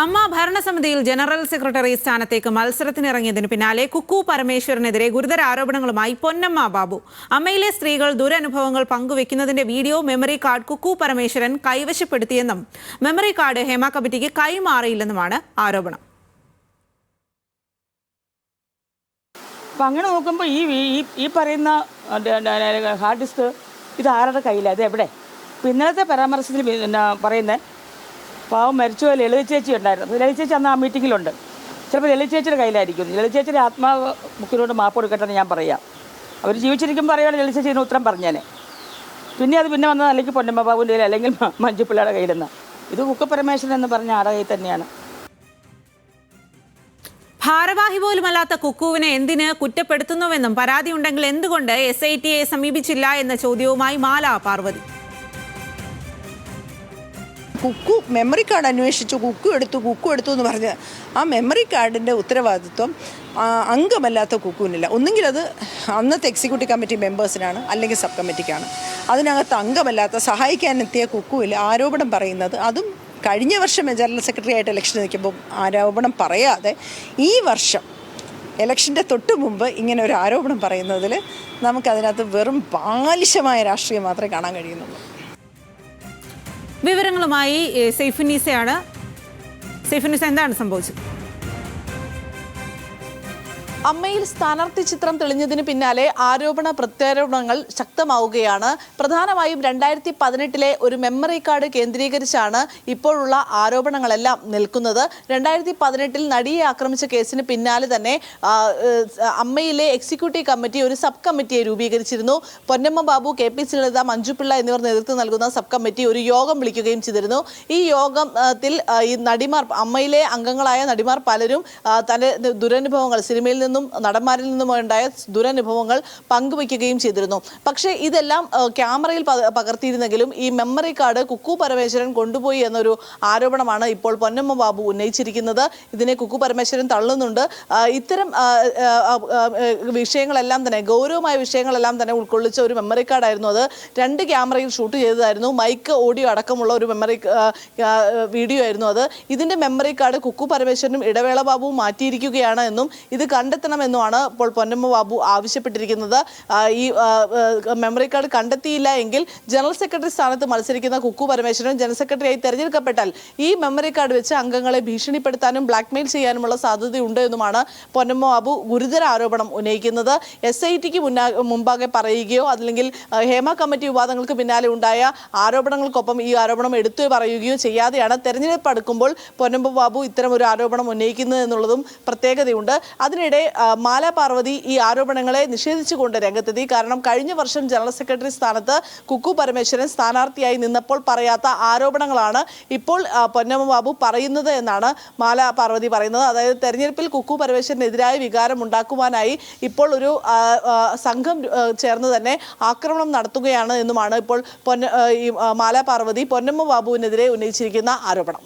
അമ്മ ഭരണസമിതിയിൽ general secretary സ്ഥാനത്തേക്ക് മത്സരത്തിനിറങ്ങിയതിന് പിന്നാലെ കുക്കു പരമേശ്വരനെതിരെ ഗുരുതര ആരോപണങ്ങളുമായി പൊന്നമ്മ ബാബു. അമ്മയിലെ സ്ത്രീകൾ ദുരനുഭവങ്ങൾ പങ്കുവെക്കുന്നതിന്റെ video memory card Kukku Parameswaran കൈവശപ്പെടുത്തിയെന്നും memory card Hema കമ്മിറ്റിക്ക് കൈമാറിയില്ലെന്നുമാണ് ആരോപണം. അപ്പം അങ്ങനെ നോക്കുമ്പോൾ ഈ ഈ പറയുന്ന ഹാർഡ് ഡിസ്ക് ഇത് ആരുടെ കയ്യിലാണ് ഇത് എവിടെ? ഇന്നലത്തെ പരാമർശത്തിൽ പിന്നെ പറയുന്നത് പാവം മരിച്ചു ലളിത ചേച്ചി ഉണ്ടായിരുന്നു. ലളിത ചേച്ചി അന്ന് ആ മീറ്റിങ്ങിലുണ്ട്. ചിലപ്പോൾ ലളിത ചേച്ചിയുടെ കയ്യിലായിരിക്കും. ലളിത ചേച്ചിയുടെ ആത്മാവ് ബുക്കിനോട് മാപ്പ് കൊടുക്കട്ടെ എന്ന് ഞാൻ പറയാം. അവർ ജീവിച്ചിരിക്കുമ്പോൾ പറയുകയാണെങ്കിൽ ലളിത ചേച്ചി ഇതിന് ഉത്തരം പറഞ്ഞേനെ. പിന്നെ അത് പിന്നെ വന്നത് അല്ലെങ്കിൽ പൊന്നമ്മ ബാബുവിന്റെ കയ്യിൽ അല്ലെങ്കിൽ മഞ്ജുപ്പിള്ളയുടെ കയ്യിൽ നിന്ന്. ഇത് കുക്ക പരമേശ്വരൻ എന്ന് പറഞ്ഞ ആടെ കയ്യിൽ തന്നെയാണ്. ഭാരവാഹി പോലുമല്ലാത്ത കുക്കുവിനെ എന്തിന് കുറ്റപ്പെടുത്തുന്നുവെന്നും പരാതി ഉണ്ടെങ്കിൽ എന്തുകൊണ്ട് എസ് ഐ ടിയെ സമീപിച്ചില്ല എന്ന ചോദ്യവുമായി മാല പാർവതി. കുക്കു മെമ്മറി കാർഡ് അന്വേഷിച്ചു കുക്കു എടുത്തു കുക്കു എടുത്തു എന്ന് പറഞ്ഞ് ആ മെമ്മറി കാർഡിന്റെ ഉത്തരവാദിത്വം അംഗമല്ലാത്ത കുക്കുവിനില്ല. ഒന്നുകിൽ അത് അന്നത്തെ എക്സിക്യൂട്ടീവ് കമ്മിറ്റി മെമ്പേഴ്സിനാണ് അല്ലെങ്കിൽ സബ് കമ്മിറ്റിക്കാണ് അതിനകത്ത് അംഗമല്ലാത്ത സഹായിക്കാനെത്തിയ കുക്കുവിൽ ആരോപണം പറയുന്നത് അതും കഴിഞ്ഞ വർഷം ജനറൽ സെക്രട്ടറി ആയിട്ട് ഇലക്ഷൻ നിൽക്കുമ്പോൾ ആരോപണം പറയാതെ ഈ വർഷം ഇലക്ഷന്റെ തൊട്ട് മുമ്പ് ഇങ്ങനെ ഒരു ആരോപണം പറയുന്നതിൽ നമുക്കതിനകത്ത് വെറും ബാലിശമായ രാഷ്ട്രീയം മാത്രമേ കാണാൻ കഴിയുന്നുള്ളൂ. വിവരങ്ങളുമായി എ, സൈഫുന്നീസയാണ് എന്താണ് സംഭവിച്ചത്? അമ്മയിൽ സ്ഥാനാർത്ഥി ചിത്രം തെളിഞ്ഞതിന് പിന്നാലെ ആരോപണ പ്രത്യാരോപണങ്ങൾ ശക്തമാവുകയാണ്. പ്രധാനമായും രണ്ടായിരത്തി പതിനെട്ടിലെ ഒരു മെമ്മറി കാർഡ് കേന്ദ്രീകരിച്ചാണ് ഇപ്പോഴുള്ള ആരോപണങ്ങളെല്ലാം നിൽക്കുന്നത്. രണ്ടായിരത്തി പതിനെട്ടിൽ നടിയെ ആക്രമിച്ച കേസിന് പിന്നാലെ തന്നെ അമ്മയിലെ എക്സിക്യൂട്ടീവ് കമ്മിറ്റി ഒരു സബ് കമ്മിറ്റിയെ രൂപീകരിച്ചിരുന്നു. പൊന്നമ്മ ബാബു കെ പി ശ്രീലത മഞ്ജുപിള്ള എന്നിവർ നേതൃത്വം നൽകുന്ന സബ് കമ്മിറ്റി ഒരു യോഗം വിളിക്കുകയും ചെയ്തിരുന്നു. ഈ യോഗത്തിൽ ഈ നടിമാർ അമ്മയിലെ അംഗങ്ങളായ നടിമാർ പലരും തന്റെ ദുരനുഭവങ്ങൾ സിനിമയിൽ നിന്നും നടന്മാരിൽ നിന്നും ഉണ്ടായ ദുരനുഭവങ്ങൾ പങ്കുവയ്ക്കുകയും ചെയ്തിരുന്നു. പക്ഷേ ഇതെല്ലാം ക്യാമറയിൽ പക- പകർത്തിയിരുന്നെങ്കിലും ഈ മെമ്മറി കാർഡ് കുക്കു പരമേശ്വരൻ കൊണ്ടുപോയി എന്നൊരു ആരോപണമാണ് ഇപ്പോൾ പൊന്നമ്മ ബാബു ഉന്നയിച്ചിരിക്കുന്നത്. ഇതിനെ കുക്കു പരമേശ്വരൻ തള്ളുന്നുണ്ട്. ഇത്തരം വിഷയങ്ങളെല്ലാം തന്നെ ഗൗരവമായ വിഷയങ്ങളെല്ലാം തന്നെ ഉൾക്കൊള്ളിച്ച ഒരു മെമ്മറി കാർഡായിരുന്നു അത്. രണ്ട് ക്യാമറയിൽ ഷൂട്ട് ചെയ്തതായിരുന്നു. മൈക്ക് ഓഡിയോ അടക്കമുള്ള ഒരു മെമ്മറി വീഡിയോ ആയിരുന്നു അത്. ഇതിന്റെ മെമ്മറി കാർഡ് കുക്കു പരമേശ്വരനും ഇടവേള ബാബുവും മാറ്റിയിരിക്കുകയാണ് എന്നും ഇത് കണ്ടെത്തണമെന്നുമാണ് ഇപ്പോൾ പൊന്നമ്മ ബാബു ആവശ്യപ്പെട്ടിരിക്കുന്നത്. ഈ മെമ്മറി കാർഡ് കണ്ടെത്തിയില്ല എങ്കിൽ ജനറൽ സെക്രട്ടറി സ്ഥാനത്ത് മത്സരിക്കുന്ന കുക്കു പരമേശ്വരൻ ജനറൽ സെക്രട്ടറിയായി തെരഞ്ഞെടുക്കപ്പെട്ടാൽ ഈ മെമ്മറി കാർഡ് വെച്ച് അംഗങ്ങളെ ഭീഷണിപ്പെടുത്താനും ബ്ലാക്ക്മെയിൽ ചെയ്യാനുമുള്ള സാധ്യതയുണ്ട് എന്നുമാണ് പൊന്നമ്മ ബാബു ഗുരുതര ആരോപണം ഉന്നയിക്കുന്നത്. എസ് ഐ ടിക്ക് മുമ്പാകെ പറയുകയോ അല്ലെങ്കിൽ ഹേമ കമ്മിറ്റി വിവാദങ്ങൾക്ക് പിന്നാലെ ഉണ്ടായ ആരോപണങ്ങൾക്കൊപ്പം ഈ ആരോപണം എടുത്തു പറയുകയോ ചെയ്യാതെയാണ് തെരഞ്ഞെടുപ്പ് അടുക്കുമ്പോൾ പൊന്നമ്പ ബാബു ഇത്തരം ഒരു ആരോപണം ഉന്നയിക്കുന്നത് എന്നുള്ളതും പ്രത്യേകതയുണ്ട്. അതിനിടെ മാല പാർവതി ഈ ആരോപണങ്ങളെ നിഷേധിച്ചുകൊണ്ട് രംഗത്തെത്തി. കാരണം കഴിഞ്ഞ വർഷം ജനറൽ സെക്രട്ടറി സ്ഥാനത്ത് കുക്കു പരമേശ്വരൻ സ്ഥാനാർത്ഥിയായി നിന്നപ്പോൾ പറയാത്ത ആരോപണങ്ങളാണ് ഇപ്പോൾ പൊന്നമ്മ ബാബു പറയുന്നത് എന്നാണ് മാല പാർവതി പറയുന്നത്. അതായത് തെരഞ്ഞെടുപ്പിൽ കുക്കു പരമേശ്വരനെതിരായ വികാരം ഉണ്ടാക്കുവാനായി ഇപ്പോൾ ഒരു സംഘം ചേർന്ന് തന്നെ ആക്രമണം നടത്തുകയാണ് എന്നുമാണ് ഇപ്പോൾ പൊന്ന ഈ മാല പാർവതി പൊന്നമ്മ ബാബുവിനെതിരെ ഉന്നയിച്ചിരിക്കുന്ന ആരോപണം.